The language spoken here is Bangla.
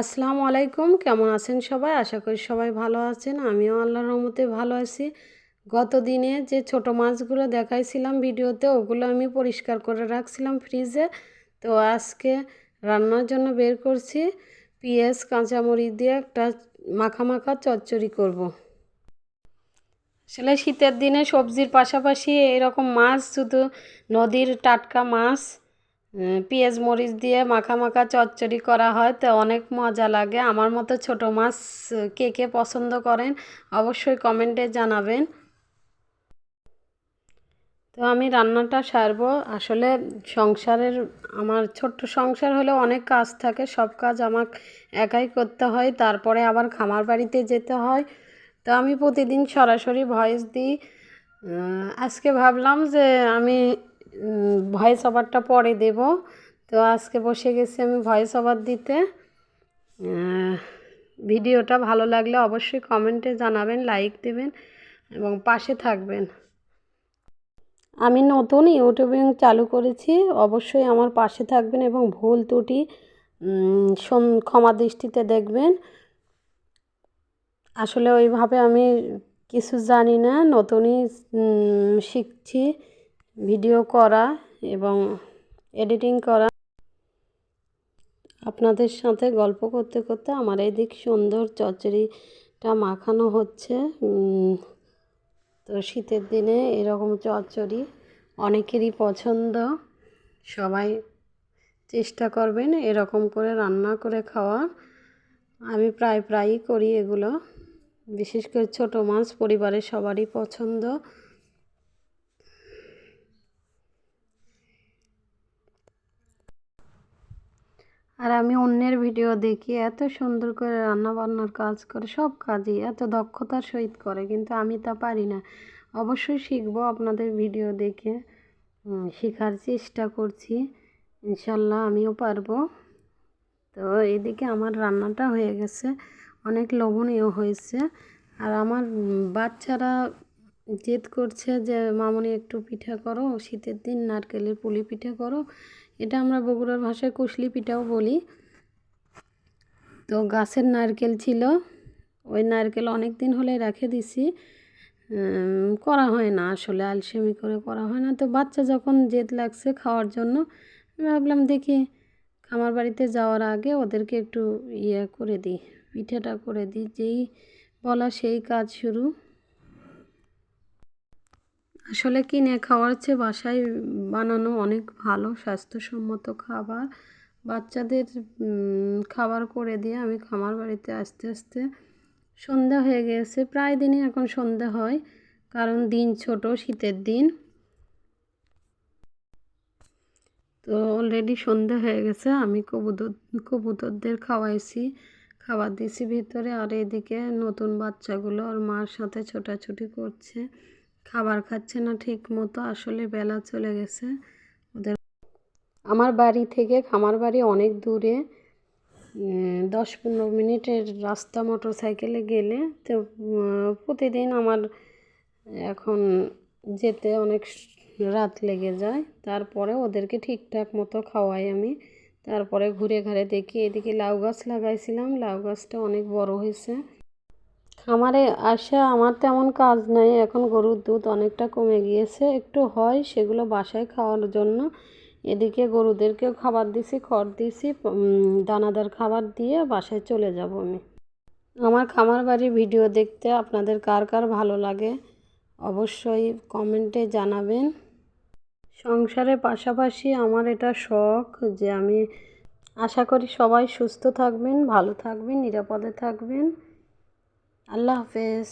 আসসালামু আলাইকুম, কেমন আছেন সবাই? আশা করি সবাই ভালো আছেন। আমিও আল্লাহর রহমতে ভালো আছি। গত দিনে যে ছোট মাছগুলো দেখাইছিলাম ভিডিওতে, ওগুলো আমি পরিষ্কার করে রাখছিলাম ফ্রিজে। তো আজকে রান্নার জন্য বের করছি পেঁয়াজ, কাঁচামরিচ দিয়ে একটা মাখা মাখা চচ্চড়ি করব। আসলে শীতের দিনে সবজির পাশাপাশি এরকম মাছ, শুধু নদীর টাটকা মাছ পেঁয়াজ মরিচ দিয়ে মাখা মাখা চচ্চড়ি করা হয়, তো অনেক মজা লাগে। আমার মতো ছোট মাছ কে কে পছন্দ করেন অবশ্যই কমেন্টে জানাবেন। তো আমি রান্নাটা সারবো। আসলে সংসারের, আমার ছোট্ট সংসার হলে অনেক কাজ থাকে, সব কাজ আমার একাই করতে হয়, তারপরে আবার খামার বাড়িতে যেতে হয়। তো আমি প্রতিদিন সরাসরি ভয়েস দিই। আজকে ভাবলাম যে আমি ভয়েস ওভারটা পরে দেব। তো আজকে বসে গেছি আমি ভয়েস ওভার দিতে ভিডিওটা ভালো লাগলে অবশ্যই কমেন্টে জানাবেন লাইক দেবেন এবং পাশে থাকবেন। আমি নতুন ইউটিউবিং চালু করেছি, অবশ্যই আমার পাশে থাকবেন এবং ভুল ত্রুটি ক্ষমা দৃষ্টিতে দেখবেন। আসলে ওইভাবে আমি কিছু জানি না, নতুনই শিখছি। ভিডিও করা এবং এডিটিং করা। আপনাদের সাথে গল্প করতে করতে আমার এদিক সুন্দর চচ্চড়িটা মাখানো হচ্ছে। তো শীতের দিনে এরকম চচ্চড়ি অনেকেরই পছন্দ। সবাই চেষ্টা করবেন এরকম করে রান্না করে খাওয়ার। আমি প্রায় প্রায়ই করি এগুলো। বিশেষ করে ছোটো মাছ পরিবারের সবারই পছন্দ। আর আমি অন্যের ভিডিও দেখি, এত সুন্দর করে রান্না বান্নার কাজ করে, সব কাজই এত দক্ষতার সহিত করে, কিন্তু আমি তা পারি না। অবশ্যই শিখব আপনাদের ভিডিও দেখে। শেখার চেষ্টা করছি। ইনশাল্লাহ আমিও পারব। তো এদিকে আমার রান্নাটা হয়ে গেছে, অনেক লোভনীয় হয়েছে। আর আমার বাচ্চারা জেদ করছে যে, মামনি একটু পিঠা করো, শীতের দিন নারকেলের পুলি পিঠা করো। এটা আমরা বগুড়ার ভাষায় কুশলি পিঠাও বলি। তো গাছের নারকেল ছিল, ওই নারকেল অনেক দিন হলে রেখে দিছি। করা হয় না আসলে, আলসেমি করে করা হয় না। তো বাচ্চা যখন জেদ লাগছে খাওয়ার জন্য, আমি ভাবলাম দেখি খামার বাড়িতে যাওয়ার আগে ওদেরকে একটু ইয়ে করে দিই, পিঠেটা করে দিই, যেই বলা সেই কাজ শুরু। আসলে কিনে খাওয়ার চেয়ে বাসায় বানানো অনেক ভালো, স্বাস্থ্যসম্মত খাবার। বাচ্চাদের খাবার করে দিয়ে আমি খামার বাড়িতে আস্তে আস্তে সন্ধ্যা হয়ে গেছে। প্রায় দিনই এখন সন্ধ্যা হয়, কারণ দিন ছোট, শীতের দিন। তো অলরেডি সন্ধ্যা হয়ে গেছে, আমি কবুতর, কবুতরদের খাওয়াইছি, খাবার দিয়েছি ভিতরে। আর এদিকে নতুন বাচ্চাগুলো ওর মার সাথে ছোটাছুটি করছে। খাবার খাচ্ছে না ঠিক মতো আসলে বেলা চলে গেছে। ওদের আমার বাড়ি থেকে খামার বাড়ি অনেক দূরে দশ পনেরো মিনিটের রাস্তা মোটর সাইকেলে গেলে তো প্রতিদিন আমার এখন যেতে অনেক রাত লেগে যায়। তারপরে ওদেরকে ঠিকঠাক মতো খাওয়াই আমি। তারপরে ঘুরে ঘাড়ে দেখি, এদিকে লাউ গাছ লাগাইছিলাম, লাউ গাছটা অনেক বড় হয়েছে। খামারে আসা আমার তেমন কাজ নাই। এখন গরুর দুধ অনেকটা কমে গিয়েছে। একটু হয় সেগুলো বাসায় খাওয়ার জন্য। এদিকে গরুদেরকেও খাবার দিছি, খড় দিছি দানাদার খাবার দিয়ে বাসায় চলে যাব আমি। আমার খামার বাড়ির ভিডিও দেখতে আপনাদের কার কার ভালো লাগে অবশ্যই কমেন্টে জানাবেন। সংসারের পাশাপাশি আমার এটা শখ যে আমি আশা করি সবাই সুস্থ থাকবেন, ভালো থাকবেন, নিরাপদে থাকবেন। আল্লাহ হাফেজ